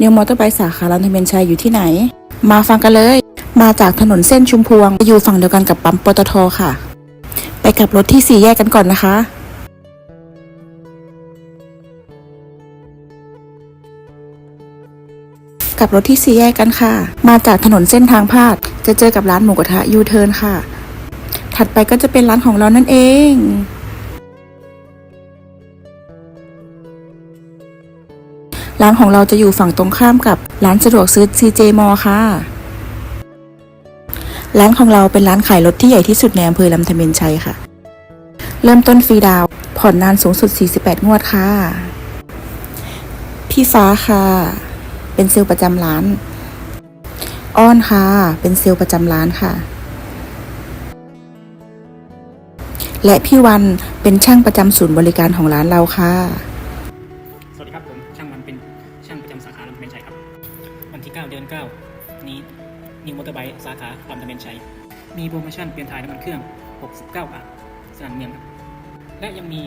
นิวมอเตอร์ไบค์สาขาลำธเมนชัยอยู่ที่ไหน มาฟังกันเลย มาจากถนนเส้นชุมพวงอยู่ฝั่งเดียวกันกับปั๊มปตทค่ะ ไปกลับรถที่สี่แยกกันก่อนนะคะกลับรถที่สี่แยกกันค่ะ มาจากถนนเส้นทางพาด จะเจอกับร้านหมูกระทะยูเทิร์นค่ะ ถัดไปก็จะเป็นร้านของเรานั่นเอง ร้านของเราจะอยู่ฝั่งตรงข้ามกับร้านสะดวกซื้อ CJ m ค่ะ ร้านของเราเป็นร้านขายรถที่ใหญ่ที่สุดในอำเภอลำธเมนชัยค่ะ เริ่มต้นฟรีดาว ผ่อนนานสูงสุด 48 งวดค่ะ พี่ฟ้าค่ะ เป็นเซลล์ประจำร้าน อ้อนค่ะ เป็นเซลล์ประจำร้านค่ะ และพี่วันเป็นช่างประจำศูนย์บริการของร้านเราค่ะ เป็นช่างประจำสาขาลำตะเบนชัยครับ วันที่ 9 เดือน 9 นี้นิวมอเตอร์ไบค์สาขาลำตะเบนชัย มีโปรโมชั่นเปลี่ยนถ่ายน้ำมันเครื่อง 69 บาทสนามเมืองครับ และยังมี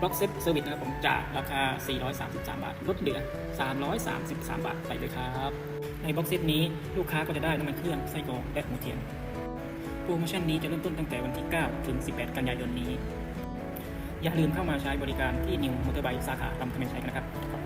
บล็อกเซฟเซอร์วิสนะครับผมจากราคา 433 บาท ลดเหลือ 333 บาทไปเลยครับ ในบล็อกเซฟนี้ลูกค้าก็จะได้น้ำมันเครื่องไส้กรองและหัวเทียน โปรโมชั่นนี้จะเริ่มต้นตั้งแต่วันที่ 9 ถึง 18 กันยายนนี้ อย่าลืมเข้ามาใช้บริการที่นิวมอเตอร์ไบค์สาขาลำตะเบนชัยกันนะครับขอบคุณครับ